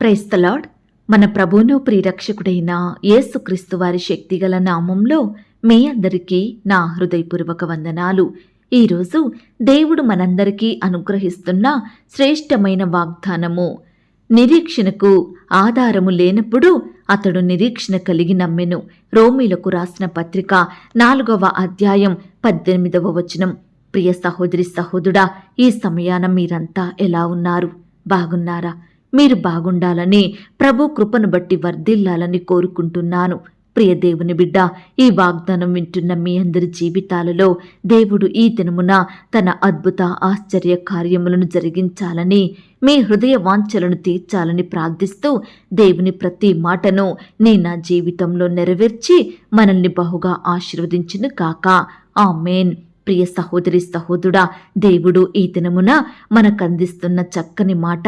క్రైస్తలాడ్ మన ప్రభును ప్రిరక్షకుడైన యేసుక్రీస్తు వారి శక్తిగల నామంలో మీ అందరికీ నా హృదయపూర్వక వందనాలు. ఈరోజు దేవుడు మనందరికీ అనుగ్రహిస్తున్న శ్రేష్టమైన వాగ్దానము. నిరీక్షణకు ఆధారము లేనప్పుడు అతడు నిరీక్షణ కలిగి నమ్మెను. రోమీలకు రాసిన పత్రిక నాలుగవ అధ్యాయం పద్దెనిమిదవ వచనం. ప్రియ సహోదరి సహోదుడా ఈ సమయాన మీరంతా ఎలా ఉన్నారు? బాగున్నారా? మీరు బాగుండాలని ప్రభు కృపను బట్టి వర్ధిల్లాలని కోరుకుంటున్నాను. ప్రియ దేవుని బిడ్డ ఈ వాగ్దానం వింటున్న మీ అందరి జీవితాలలో దేవుడు ఈ దినమున తన అద్భుత ఆశ్చర్య కార్యములను జరిగించాలని మీ హృదయ వాంఛలను తీర్చాలని ప్రార్థిస్తూ దేవుని ప్రతి మాటను నీ నా జీవితంలో నెరవేర్చి మనల్ని బహుగా ఆశీర్వదించును కాక ఆమెన్. ప్రియ సహోదరి సహోదరుడా దేవుడు ఈ దినమున మనకందిస్తున్న చక్కని మాట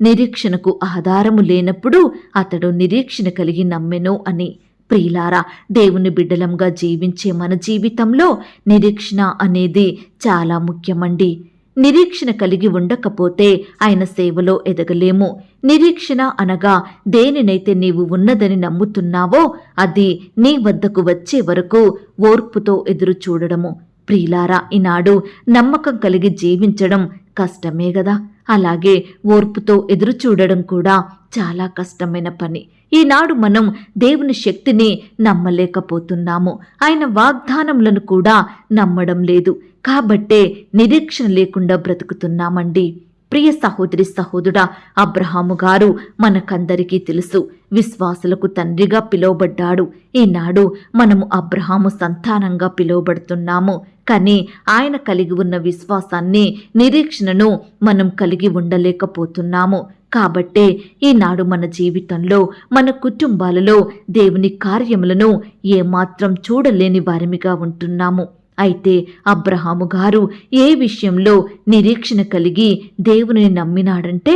నిరీక్షణకు ఆధారము లేనప్పుడు అతడు నిరీక్షణ కలిగి నమ్మెను అని. ప్రియులారా దేవుని బిడ్డలంగా జీవించే మన జీవితంలో నిరీక్షణ అనేది చాలా ముఖ్యమండి. నిరీక్షణ కలిగి ఉండకపోతే ఆయన సేవలో ఎదగలేము. నిరీక్షణ అనగా దేనినైతే నీవు ఉన్నదని నమ్ముతున్నావో అది నీ వద్దకు వచ్చే వరకు ఓర్పుతో ఎదురు చూడడము. ప్రియులారా ఈనాడు నమ్మకం కలిగి జీవించడం కష్టమే గదా. అలాగే ఓర్పుతో ఎదురు చూడడం కూడా చాలా కష్టమైన పని. ఈనాడు మనం దేవుని శక్తిని నమ్మలేకపోతున్నాము. ఆయన వాగ్దానములను కూడా నమ్మడం లేదు. కాబట్టే నిరీక్షణ లేకుండా బ్రతుకుతున్నామండి. ప్రియ సహోదరి సహోదరుడా అబ్రహాము గారు మనకందరికీ తెలుసు విశ్వాసులకు తండ్రిగా పిలువబడ్డాడు. ఈనాడు మనము అబ్రహాము సంతానంగా పిలువబడుతున్నాము. కానీ ఆయన కలిగి ఉన్న విశ్వాసాన్ని నిరీక్షణను మనం కలిగి ఉండలేకపోతున్నాము. కాబట్టే ఈనాడు మన జీవితంలో మన కుటుంబాలలో దేవుని కార్యములను ఏమాత్రం చూడలేని వారిమిగా ఉంటున్నాము. అయితే అబ్రహాము గారు ఏ విషయంలో నిరీక్షణ కలిగి దేవుని నమ్మినాడంటే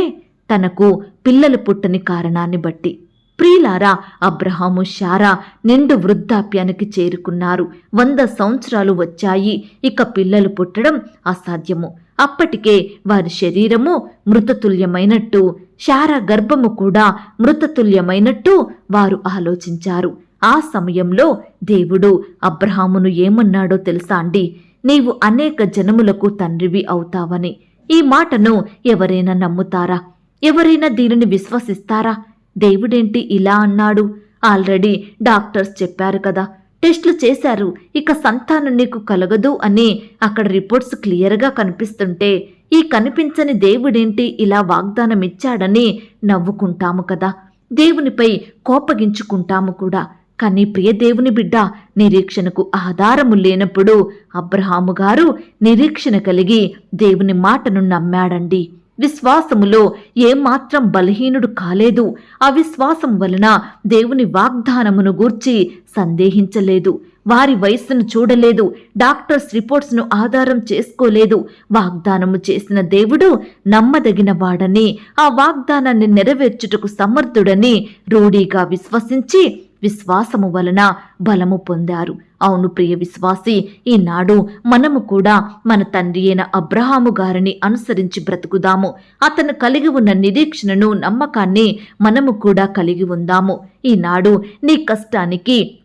తనకు పిల్లలు పుట్టని కారణాన్ని బట్టి. ప్రియులారా అబ్రహాము శారా నిండు వృద్ధాప్యానికి చేరుకున్నారు. వంద సంవత్సరాలు వచ్చాయి. ఇక పిల్లలు పుట్టడం అసాధ్యము. అప్పటికే వారి శరీరము మృతతుల్యమైనట్టు శారా గర్భము కూడా మృతతుల్యమైనట్టు వారు ఆలోచించారు. ఆ సమయంలో దేవుడు అబ్రహామును ఏమన్నాడో తెలుసా అండి? నీవు అనేక జనములకు తండ్రివి అవుతావని. ఈ మాటను ఎవరైనా నమ్ముతారా? ఎవరైనా దీనిని విశ్వసిస్తారా? దేవుడేంటి ఇలా అన్నాడు? ఆల్రెడీ డాక్టర్స్ చెప్పారు కదా. టెస్టులు చేశారు. ఇక సంతానం నీకు కలగదు అని అక్కడ రిపోర్ట్స్ క్లియర్గా కనిపిస్తుంటే ఈ కనిపించని దేవుడేంటి ఇలా వాగ్దానం ఇచ్చాడని నవ్వుకుంటాము కదా. దేవునిపై కోపగించుకుంటాము కూడా. కానీ ప్రియ దేవుని బిడ్డ నిరీక్షణకు ఆధారము లేనప్పుడు అబ్రహాము గారు నిరీక్షణ కలిగి దేవుని మాటను నమ్మాడండి. విశ్వాసములో ఏమాత్రం బలహీనుడు కాలేదు. అవిశ్వాసం వలన దేవుని వాగ్దానమును గూర్చి సందేహించలేదు. వారి వయస్సును చూడలేదు. డాక్టర్స్ రిపోర్ట్స్ను ఆధారం చేసుకోలేదు. వాగ్దానము చేసిన దేవుడు నమ్మదగిన వాడని ఆ వాగ్దానాన్ని నెరవేర్చుటకు సమర్థుడని రూఢీగా విశ్వసించి విశ్వాసము వలన బలము పొందారు. అవును ప్రియ విశ్వాసి ఈనాడు మనము కూడా మన తండ్రి అయిన అబ్రహాము గారిని అనుసరించి బ్రతుకుదాము. అతను కలిగి ఉన్న నిరీక్షణను నమ్మకాన్ని మనము కూడా కలిగి ఉందాము. ఈనాడు నీ కష్టానికి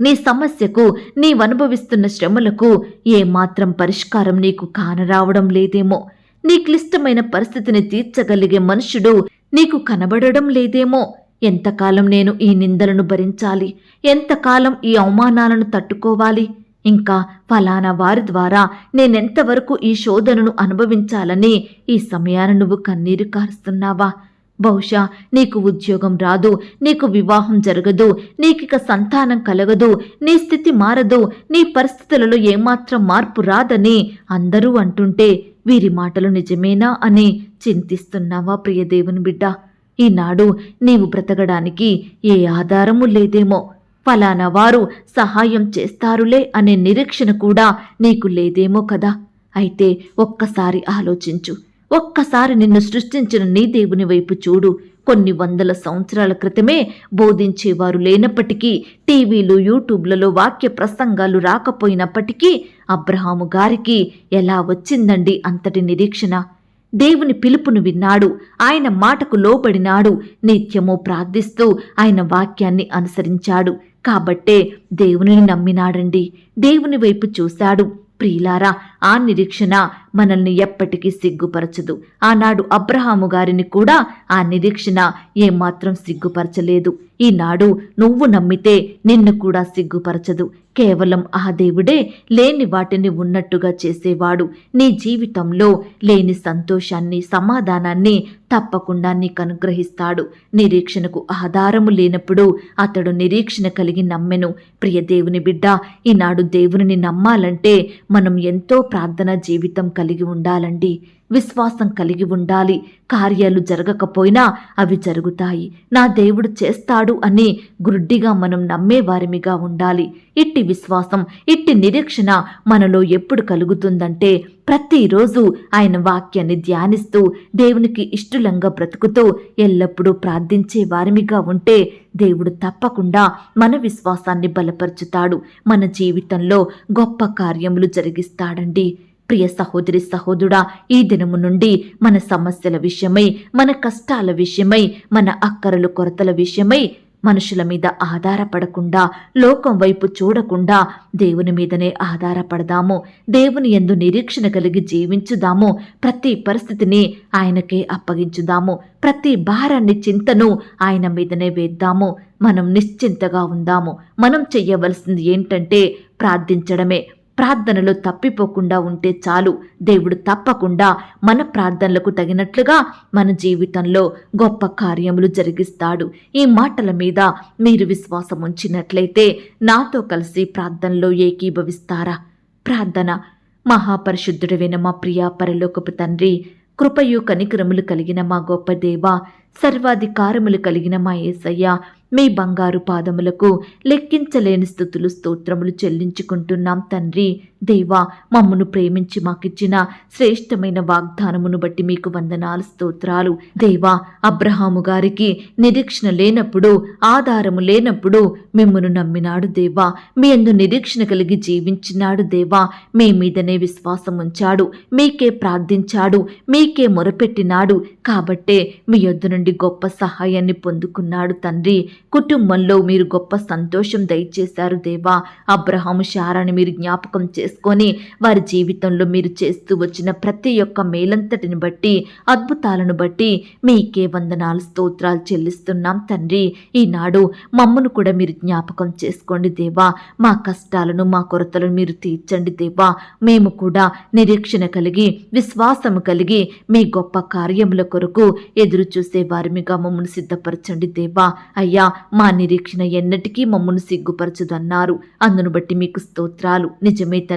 నీ సమస్యకు నీవనుభవిస్తున్న శ్రమలకు ఏమాత్రం పరిష్కారం నీకు కానరావడం లేదేమో. నీ క్లిష్టమైన పరిస్థితిని తీర్చగలిగే మనుషుడు నీకు కనబడడం లేదేమో. ఎంతకాలం నేను ఈ నిందలను భరించాలి? ఎంతకాలం ఈ అవమానాలను తట్టుకోవాలి? ఇంకా ఫలానా వారి ద్వారా నేనెంతవరకు ఈ శోధనను అనుభవించాలని ఈ సమయాన నువ్వు కన్నీరు కారుస్తున్నావా? బహుశా నీకు ఉద్యోగం రాదు నీకు వివాహం జరగదు నీకిక సంతానం కలగదు నీ స్థితి మారదు నీ పరిస్థితులలో ఏమాత్రం మార్పు రాదని అందరూ అంటుంటే వీరి మాటలు నిజమేనా అని చింతిస్తున్నావా ప్రియదేవుని బిడ్డ? ఈనాడు నీవు బ్రతకడానికి ఏ ఆధారము లేదేమో. ఫలానా వారు సహాయం చేస్తారులే అనే నిరీక్షణ కూడా నీకు లేదేమో కదా. అయితే ఒక్కసారి ఆలోచించు. ఒక్కసారి నిన్ను సృష్టించిన నీ దేవుని వైపు చూడు. కొన్ని వందల సంవత్సరాల క్రితమే బోధించేవారు లేనప్పటికీ టీవీలు యూట్యూబ్లలో వాక్య ప్రసంగాలు రాకపోయినప్పటికీ అబ్రహాము గారికి ఎలా వచ్చిందండి అంతటి నిరీక్షణ? దేవుని పిలుపును విన్నాడు. ఆయన మాటకు లోబడినాడు. నిత్యము ప్రార్థిస్తూ ఆయన వాక్యాన్ని అనుసరించాడు. కాబట్టే దేవునిని నమ్మినాడండి. దేవుని వైపు చూశాడు. ప్రియులారా ఆ నిరీక్షణ మనల్ని ఎప్పటికీ సిగ్గుపరచదు. ఆనాడు అబ్రహాము గారిని కూడా ఆ నిరీక్షణ ఏమాత్రం సిగ్గుపరచలేదు. ఈనాడు నువ్వు నమ్మితే నిన్ను కూడా సిగ్గుపరచదు. కేవలం ఆ దేవుడే లేని వాటిని ఉన్నట్టుగా చేసేవాడు. నీ జీవితంలో లేని సంతోషాన్ని సమాధానాన్ని తప్పకుండా నీకు అనుగ్రహిస్తాడు నిరీక్షణకు ఆధారము లేనప్పుడు అతడు నిరీక్షణ కలిగి నమ్మెను. ప్రియ దేవుని బిడ్డ ఈనాడు దేవుని నమ్మాలంటే మనం ఎంతో ప్రార్థన జీవితం కలిగి ఉండాలండి. విశ్వాసం కలిగి ఉండాలి. కార్యాలు జరగకపోయినా అవి జరుగుతాయి. నా దేవుడు చేస్తాడు అని గుడ్డిగా మనం నమ్మేవారిమిగా ఉండాలి. ఇట్టి విశ్వాసం ఇట్టి నిరీక్షణ మనలో ఎప్పుడు కలుగుతుందంటే ప్రతిరోజు ఆయన వాక్యాన్ని ధ్యానిస్తూ దేవునికి ఇష్టలంగా బ్రతుకుతూ ఎల్లప్పుడూ ప్రార్థించే వారిమిగా ఉంటే దేవుడు తప్పకుండా మన విశ్వాసాన్ని బలపరుచుతాడు. మన జీవితంలో గొప్ప కార్యములు జరిగిస్తాడండి. ప్రియ సహోదరి సహోదరుడా ఈ దినము నుండి మన సమస్యల విషయమై మన కష్టాల విషయమై మన అక్కరలు కొరతల విషయమై మనుషుల మీద ఆధారపడకుండా లోకం వైపు చూడకుండా దేవుని మీదనే ఆధారపడదాము. దేవుని ఎందు నిరీక్షణ కలిగి జీవించుదాము. ప్రతి పరిస్థితిని ఆయనకే అప్పగించుదాము. ప్రతి భారాన్ని చింతను ఆయన మీదనే వేద్దాము. మనం నిశ్చింతగా ఉందాము. మనం చెయ్యవలసింది ఏంటంటే ప్రార్థించడమే. ప్రార్థనలో తప్పిపోకుండా ఉంటే చాలు. దేవుడు తప్పకుండా మన ప్రార్థనలకు తగినట్లుగా మన జీవితంలో గొప్ప కార్యములు జరిగిస్తాడు. ఈ మాటల మీద మీరు విశ్వాసం ఉంచినట్లయితే నాతో కలిసి ప్రార్థనలో ఏకీభవిస్తారా? ప్రార్థన. మహాపరిశుద్ధుడైన మా ప్రియా పరలోకపు తండ్రి కృపయు కనికరములు కలిగిన మా గొప్ప దేవ సర్వాధికారములు కలిగిన మా ఏసయ్య మీ బంగారు పాదములకు లెక్కించలేని స్థుతులు స్తోత్రములు చెల్లించుకుంటున్నాం తండ్రి. దేవా మమ్మను ప్రేమించి మాకిచ్చిన శ్రేష్టమైన వాగ్దానమును బట్టి మీకు వందనాలు స్తోత్రాలు. దేవా అబ్రహాము గారికి నిరీక్షణ లేనప్పుడు ఆధారము లేనప్పుడు మిమ్మను నమ్మినాడు దేవా. మీ అందు నిరీక్షణ కలిగి జీవించినాడు దేవా. మీ మీదనే విశ్వాసం ఉంచాడు మీకే ప్రార్థించాడు మీకే మొరపెట్టినాడు. కాబట్టే మీ యొద్ద నుండి గొప్ప సహాయాన్ని పొందుకున్నాడు తండ్రి. కుటుంబంలో మీరు గొప్ప సంతోషం దయచేశారు దేవా. అబ్రహాము శారాన్ని మీరు జ్ఞాపకం చేసుకొని వారి జీవితంలో మీరు చేస్తూ వచ్చిన ప్రతి ఒక్క మేలంతటిని బట్టి అద్భుతాలను బట్టి మీకే వందనాలు స్తోత్రాలు చెల్లిస్తున్నాం తండ్రి. ఈనాడు మమ్మను కూడా మీరు జ్ఞాపకం చేసుకోండి దేవా. మా కష్టాలను మా కొరతలను మీరు తీర్చండి దేవా. మేము కూడా నిరీక్షణ కలిగి విశ్వాసము కలిగి మీ గొప్ప కార్యముల కొరకు ఎదురు చూసే వారిమిగా మమ్మల్ని సిద్ధపరచండి దేవా. అయ్యా మా నిరీక్షణ ఎన్నటికీ మమ్మల్ని సిగ్గుపరచదన్నారు. అందును బట్టి మీకు స్తోత్రాలు. నిజమే తండ్రి.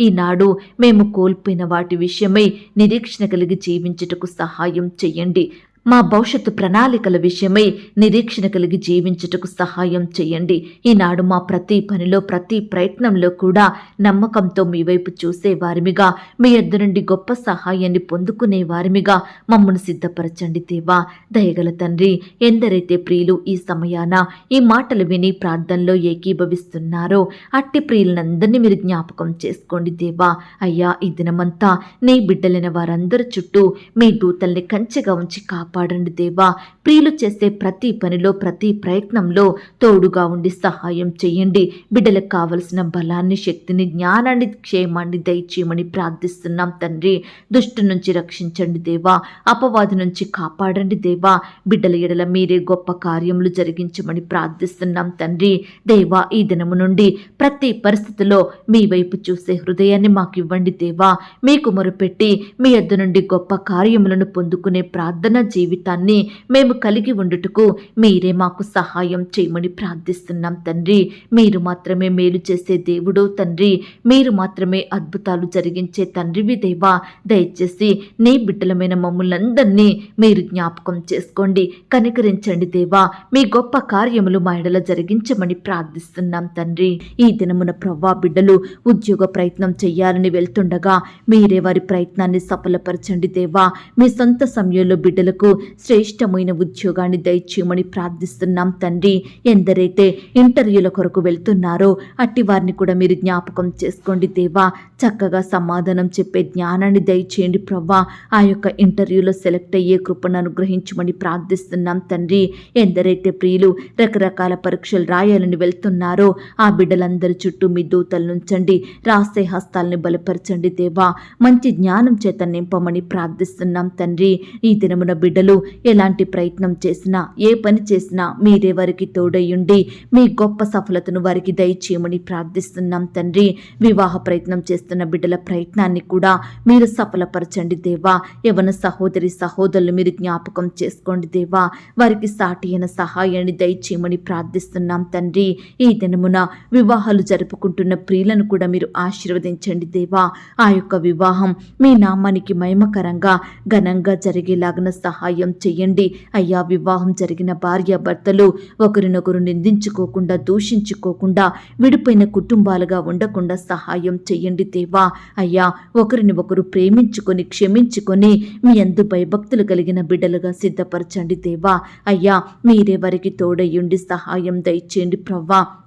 ఈనాడు మేము కోల్పోయిన వాటి విషయమై నిరీక్షణ కలిగి జీవించుటకు సహాయం చెయ్యండి మా భవిష్యత్తు ప్రణాళికల విషయమై నిరీక్షణ కలిగి జీవించుటకు సహాయం చేయండి. ఈనాడు మా ప్రతి పనిలో ప్రతి ప్రయత్నంలో కూడా నమ్మకంతో మీ వైపు చూసే వారిమిగా మీ యొద్ద నుండి గొప్ప సహాయాన్ని పొందుకునే వారిమిగా మమ్మల్ని సిద్ధపరచండి దేవా. దయగల తండ్రి ఎందరైతే ప్రియులు ఈ సమయాన ఈ మాటలు విని ప్రార్థనలో ఏకీభవిస్తున్నారో అట్టి ప్రియులందరినీ మీరు జ్ఞాపకం చేసుకోండి దేవా. అయ్యా ఈ దినమంతా నీ బిడ్డలైన వారందరి చుట్టూ మీ దూతల్ని కంచెగా ఉంచి కాపాడండి దేవా. ప్రియులు చేసే ప్రతి పనిలో ప్రతి ప్రయత్నంలో తోడుగా ఉండి సహాయం చేయండి. బిడ్డలకు కావలసిన బలాన్ని శక్తిని జ్ఞానాన్ని క్షేమాన్ని దయచేయమని ప్రార్థిస్తున్నాం తండ్రి. దుష్టు నుంచి రక్షించండి దేవా. అపవాది నుంచి కాపాడండి దేవా. బిడ్డల ఎడల మీరే గొప్ప కార్యములు జరిగించమని ప్రార్థిస్తున్నాం తండ్రి. దేవా ఈ దినము నుండి ప్రతి పరిస్థితిలో మీ వైపు చూసే హృదయాన్ని మాకు ఇవ్వండి దేవా. మీకు మొరుపెట్టి మీ యొద్ద నుండి గొప్ప కార్యములను పొందుకునే ప్రార్థన జీవితాన్ని మేము కలిగి ఉండుటకు మీరే మాకు సహాయం చేయమని ప్రార్థిస్తున్నాం తండ్రి. మీరు మాత్రమే మేలు చేసే దేవుడు తండ్రి. మీరు మాత్రమే అద్భుతాలు జరిగించే తండ్రివి దేవా. దయచేసి నీ బిడ్డలమైన మమ్మల్నందరినీ మీరు జ్ఞాపకం చేసుకోండి కనికరించండి దేవా. మీ గొప్ప కార్యములు మా ఎడల జరిగించమని ప్రార్థిస్తున్నాం తండ్రి. ఈ దినమున ప్రవ్వా బిడ్డలు ఉద్యోగ ప్రయత్నం చేయాలని వెళ్తుండగా మీరే వారి ప్రయత్నాన్ని సఫలపరచండి దేవా. మీ సొంత సమయంలో బిడ్డలకు శ్రేష్టమైన ఉద్యోగాన్ని దయచేయమని ప్రార్థిస్తున్నాం తండ్రి. ఎందరైతే ఇంటర్వ్యూల కొరకు వెళ్తున్నారో అట్టి వారిని కూడా మీరు జ్ఞాపకం చేసుకోండి దేవా. చక్కగా సమాధానం చెప్పే జ్ఞానాన్ని దయచేయండి ప్రవ్వా. ఆ యొక్క ఇంటర్వ్యూలో సెలెక్ట్ అయ్యే కృపను అనుగ్రహించమని ప్రార్థిస్తున్నాం తండ్రి. ఎందరైతే ప్రియులు రకరకాల పరీక్షలు రాయాలని వెళ్తున్నారో ఆ బిడ్డలందరి చుట్టూ మీ దూతలు నుంచండి రాసే హస్తాలని బలపరచండి దేవా. మంచి జ్ఞానం చేత నింపమని ప్రార్థిస్తున్నాం తండ్రి. ఈ దినమున బిడ్డలు ఎలాంటి ప్రయత్నం చేసినా ఏ పని చేసినా మీరే వారికి తోడయ్యుండి మీ గొప్ప సఫలతను వారికి దయచేయమని ప్రార్థిస్తున్నాం తండ్రి. వివాహ ప్రయత్నం చేస్తున్న బిడ్డల ప్రయత్నాన్ని కూడా మీరు సఫలపరచండి దేవా. యవన సహోదరి సహోదరులు మీరు జ్ఞాపకం చేసుకోండి దేవా. వారికి సాటి అయిన సహాయాన్ని దయచేయమని ప్రార్థిస్తున్నాం తండ్రి. ఈ దినమున వివాహాలు జరుపుకుంటున్న ప్రియులను కూడా మీరు ఆశీర్వదించండి దేవా. ఆ యొక్క వివాహం మీ నామానికి మహిమకరంగా ఘనంగా జరిగేలాగిన సహాయం చేయండి అయ్యా వివాహం జరిగిన భార్య భర్తలు ఒకరినొకరు నిందించుకోకుండా దూషించుకోకుండా విడిపోయిన కుటుంబాలుగా ఉండకుండా సహాయం చేయండి దేవా. అయ్యా ఒకరిని ఒకరు ప్రేమించుకొని క్షమించుకొని మీ అందు భయభక్తులు కలిగిన బిడ్డలుగా సిద్ధపరచండి దేవా. అయ్యా మీరే వారికి తోడయ్యుండి సహాయం దయచేయండి ప్రవ్వా.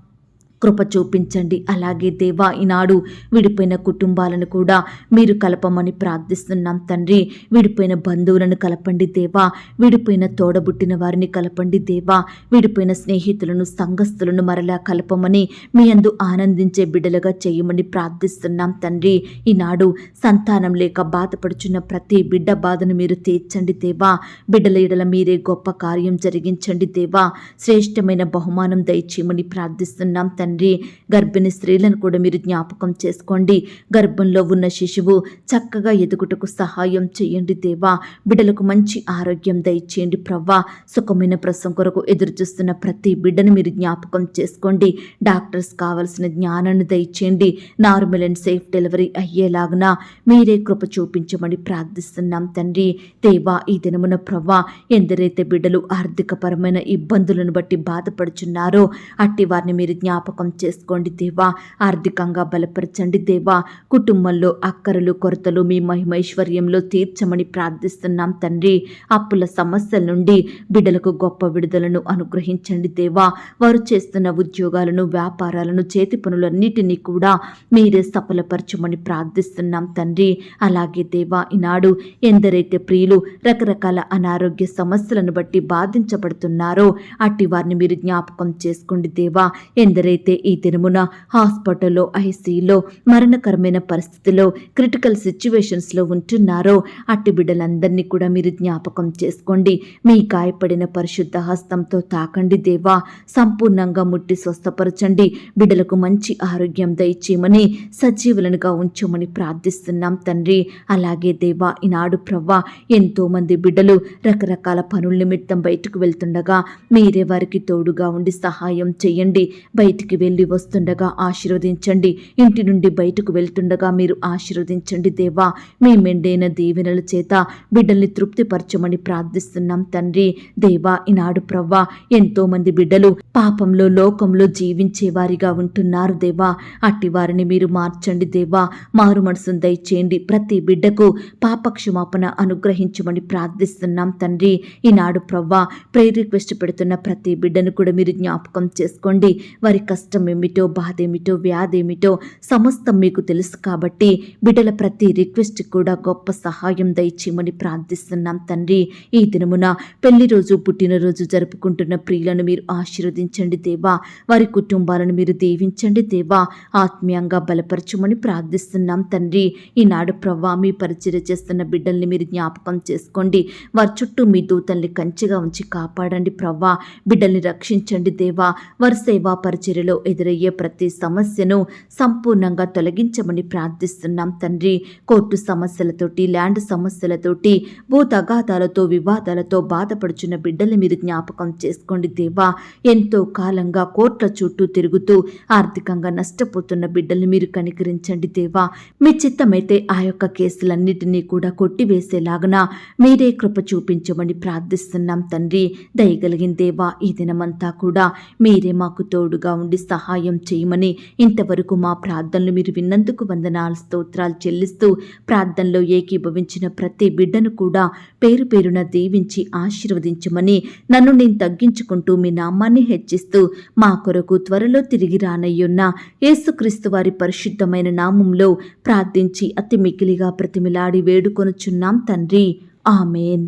కృప చూపించండి. అలాగే దేవా ఈనాడు విడిపోయిన కుటుంబాలను కూడా మీరు కలపమని ప్రార్థిస్తున్నాం తండ్రి. విడిపోయిన బంధువులను కలపండి దేవా. విడిపోయిన తోడబుట్టిన వారిని కలపండి దేవా. విడిపోయిన స్నేహితులను సంఘస్థులను మరలా కలపమని మీ అందు ఆనందించే బిడ్డలుగా చేయమని ప్రార్థిస్తున్నాం తండ్రి. ఈనాడు సంతానం లేక బాధపడుచున్న ప్రతి బిడ్డ బాధను మీరు తీర్చండి దేవా. బిడ్డల ఎడల మీరే గొప్ప కార్యం జరిగించండి దేవా. శ్రేష్టమైన బహుమానం దయచేయమని ప్రార్థిస్తున్నాం తండ్రి. తండ్రి గర్భిణీ స్త్రీలను కూడా మీరు జ్ఞాపకం చేసుకోండి. గర్భంలో ఉన్న శిశువు చక్కగా ఎదుగుటకు సహాయం చేయండి దేవా. బిడ్డలకు మంచి ఆరోగ్యం దయచేయండి ప్రవ్వా. సుఖమైన ప్రసవం కొరకు ఎదురు చూస్తున్న ప్రతి బిడ్డను మీరు జ్ఞాపకం చేసుకోండి. డాక్టర్స్ కావలసిన జ్ఞానాన్ని దయచేయండి. నార్మల్ అండ్ సేఫ్ డెలివరీ అయ్యేలాగున మీరే కృప చూపించమని ప్రార్థిస్తున్నాం తండ్రి. దేవా ఈ దినమున ప్రవ్వా ఎందరైతే బిడ్డలు ఆర్థికపరమైన ఇబ్బందులను బట్టి బాధపడుచున్నారో అట్టి వారిని మీరు జ్ఞాపకం చేసుకోండి దేవా. ఆర్థికంగా బలపరచండి దేవా. కుటుంబంలో అక్కరలు కొరతలు మీ మహిమైశ్వర్యంలో తీర్చమని ప్రార్థిస్తున్నాం తండ్రి. అప్పుల సమస్యల నుండి బిడ్డలకు గొప్ప విడుదలను అనుగ్రహించండి దేవా. వారు చేస్తున్న ఉద్యోగాలను వ్యాపారాలను చేతి పనులన్నిటినీ కూడా మీరే సఫలపరచమని ప్రార్థిస్తున్నాం తండ్రి. అలాగే దేవా ఈనాడు ఎందరైతే ప్రియులు రకరకాల అనారోగ్య సమస్యలను బట్టి బాధించబడుతున్నారో అట్టి వారిని మీరు జ్ఞాపకం చేసుకోండి దేవా. ఎందరైతే ఈ దినమున హాస్పిటల్లో ఐసీలో మరణకరమైన పరిస్థితిలో క్రిటికల్ సిచ్యువేషన్స్లో ఉంటున్నారో అట్టి బిడ్డలందరినీ కూడా మీరు జ్ఞాపకం చేసుకోండి. మీ గాయపడిన పరిశుద్ధ హస్తంతో తాకండి దేవా. సంపూర్ణంగా ముట్టి స్వస్థపరచండి. బిడ్డలకు మంచి ఆరోగ్యం దయచేయమని సజీవులనుగా ఉంచమని ప్రార్థిస్తున్నాం తండ్రి. అలాగే దేవా ఈనాడు ప్రవ్వా ఎంతో మంది బిడ్డలు రకరకాల పనుల నిమిత్తం బయటకు వెళ్తుండగా మీరే వారికి తోడుగా ఉండి సహాయం చేయండి. బయటికి వెళ్ళి వస్తుండగా ఆశీర్వదించండి. ఇంటి నుండి బయటకు వెళ్తుండగా మీరు ఆశీర్వదించండి దేవా. మీ మెండైన దీవెనల చేత బిడ్డల్ని తృప్తిపరచమని ప్రార్థిస్తున్నాం తండ్రి. దేవా ఈనాడు ప్రవ్వా ఎంతో మంది బిడ్డలు పాపంలో లోకంలో జీవించే వారిగా ఉంటున్నారు దేవా. అట్టి వారిని మీరు మార్చండి దేవా. మారు మనసును దయచేయండి. ప్రతి బిడ్డకు పాప క్షమాపణ అనుగ్రహించమని ప్రార్థిస్తున్నాం తండ్రి. ఈనాడు ప్రవ్వా ప్రేర్ రిక్వెస్ట్ పెడుతున్న ప్రతి బిడ్డను కూడా మీరు జ్ఞాపకం చేసుకోండి. వారి కష్ట ఏమిటో బాధ ఏమిటో వ్యాధి ఏమిటో సమస్తం మీకు తెలుసు కాబట్టి బిడ్డల ప్రతి రిక్వెస్ట్ కూడా గొప్ప సహాయం దయచేయమని ప్రార్థిస్తున్నాం తండ్రి. ఈ దినమున పెళ్ళి రోజు పుట్టినరోజు జరుపుకుంటున్న ప్రియులను మీరు ఆశీర్వదించండి దేవా. వారి కుటుంబాలను మీరు దీవించండి దేవా. ఆత్మీయంగా బలపరచమని ప్రార్థిస్తున్నాం తండ్రి. ఈనాడు ప్రవ్వా మీ పరిచయ చేస్తున్న బిడ్డల్ని మీరు జ్ఞాపకం చేసుకోండి. వారి చుట్టూ మీ దూతల్ని కంచెగా ఉంచి కాపాడండి ప్రవ్వా. బిడ్డల్ని రక్షించండి దేవా. వారి సేవా పరిచర్యలో ఎదురయ్యే ప్రతి సమస్యను సంపూర్ణంగా తొలగించమని ప్రార్థిస్తున్నాం తండ్రి. కోర్టు సమస్యలతోటి ల్యాండ్ సమస్యలతోటి భూ తగాదాలతో వివాదాలతో బాధపడుచున్న బిడ్డలు మీరు జ్ఞాపకం చేసుకోండి దేవా. ఎంతో కాలంగా కోర్టుల చుట్టూ తిరుగుతూ ఆర్థికంగా నష్టపోతున్న బిడ్డలు మీరు కనికరించండి దేవా. మీ చిత్తమైతే ఆ యొక్క కేసులన్నిటినీ కూడా కొట్టివేసేలాగన మీరే కృప చూపించమని ప్రార్థిస్తున్నాం తండ్రి. దయగలిగిన దేవా ఈ దినమంతా కూడా మీరే మాకు తోడుగా ఉండి నుండి సహాయం చేయమని ఇంతవరకు మా ప్రార్థనలు మీరు విన్నందుకు వందనాలు స్తోత్రాలు చెల్లిస్తూ ప్రార్థనలో ఏకీభవించిన ప్రతి బిడ్డను కూడా పేరు పేరున దీవించి ఆశీర్వదించమని నన్ను నేను తగ్గించుకుంటూ మీ నామాన్ని హెచ్చిస్తూ మా కొరకు త్వరలో తిరిగి రానయ్యున్న యేసుక్రీస్తు వారి పరిశుద్ధమైన నామంలో ప్రార్థించి అతి మికిలిగా ప్రతిమిలాడి వేడుకొనుచున్నాం తండ్రి. ఆమెన్.